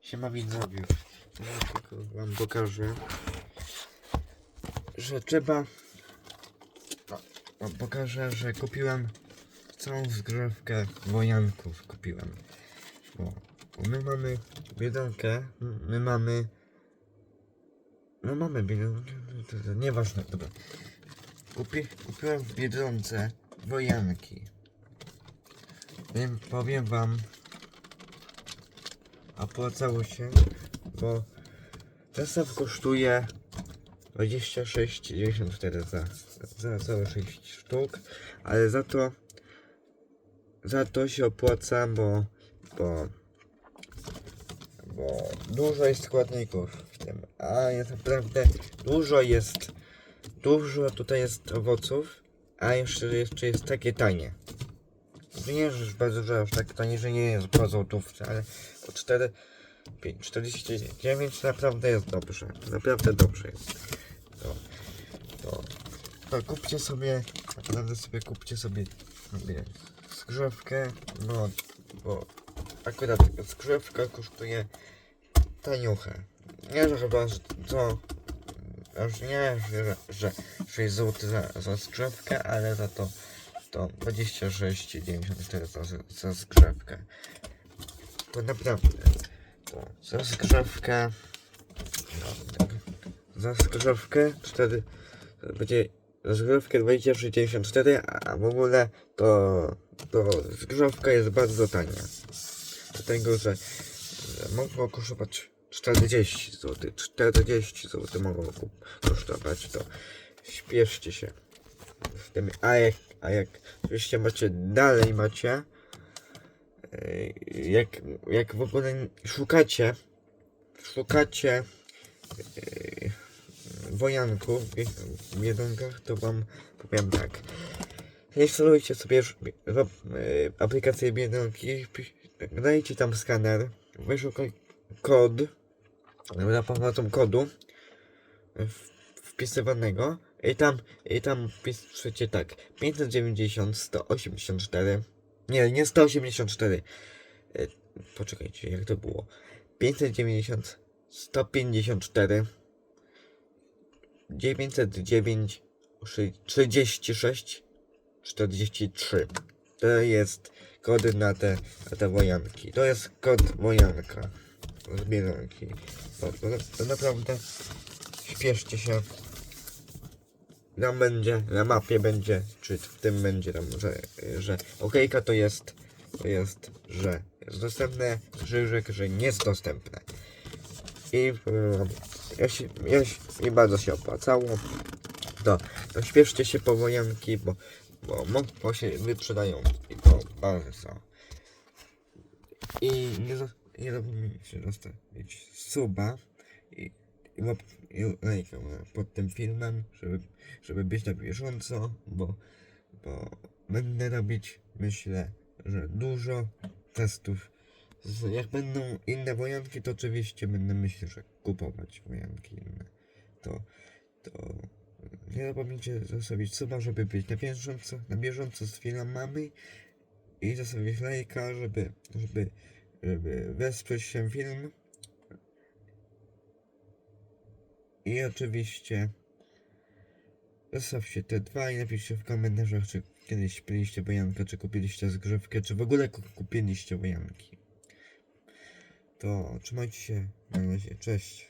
Siema widzowie. Ja tylko wam pokażę, że trzeba... No, pokażę, że kupiłem całą zgrzewkę wojanków. Kupiłem. Bo my mamy biedronkę, my mamy... No mamy biedronkę, to, nieważne, dobra. Kupi, kupiłem w Biedronce wojanki. Wiem, powiem wam, opłacało się, bo zestaw kosztuje 26,94 za, za całe 6 sztuk, ale za to za to się opłaca, bo bo bo dużo jest składników w tym, a jest naprawdę dużo jest dużo tutaj jest owoców, a jeszcze, jeszcze jest takie tanie. Już bardzo dużo, aż tak tanie, że nie jest po złotówce, ale po 4, 5, 49 naprawdę jest dobrze. Naprawdę dobrze jest. To, to, to kupcie sobie, naprawdę sobie kupcie sobie, sobie skrzewkę, no bo akurat skrzewka kosztuje taniuchę. Nie, że chyba że to aż nie, że, że 6 zł za, za skrzewkę, ale za to to 26,94 za, skrzewkę. To naprawdę. To za tak, za skrzewkę 4. To będzie za skrzewkę 26,94, a w ogóle to, to skrzewka jest bardzo tania. Dlatego, że, mogło kosztować 40 zł. 40 zł mogło kosztować. To śpieszcie się z tym. A jak, a jak oczywiście macie dalej macie yy, jak, jak w ogóle szukacie szukacie yy, wojanków w jedynkach, to wam powiem tak. Instalujcie sobie yy, aplikację Biedronki, dajcie tam skaner, wyszukaj kod, za pomocą kodu w- wpisywanego i tam, i tam piszecie tak 590 184 nie, nie 184 e, poczekajcie, jak to było? 590 154 909 36 43 to jest kod na te, na te wojanki. To jest kod wojanka. Z Biedronki to, to, to naprawdę śpieszcie się tam będzie, na mapie będzie, czy w tym będzie tam, że, że okejka to jest, to jest, że jest dostępne, krzyżyk, że nie jest dostępne. I um, jeśli, jeśli bardzo się opłacało, to, śpieszcie się po wojanki, bo, bo, mo- bo się wyprzedają i to bardzo. I nie, nie zapomnijcie zostawić suba i, i, łap, i lajka pod tym filmem, żeby, żeby być na bieżąco, bo, bo będę robić, myślę, że dużo testów. Jak będą inne wojanki, to oczywiście będę myślę, że kupować wojanki inne. To, to nie zapomnijcie zostawić suba, żeby być na bieżąco, na bieżąco z filmami i zostawić lajka, żeby, żeby, żeby wesprzeć się film. I oczywiście zostawcie te dwa i napiszcie w komentarzach, czy kiedyś piliście wojankę, czy kupiliście zgrzewkę, czy w ogóle ku- kupiliście wojanki. To trzymajcie się, na razie, cześć.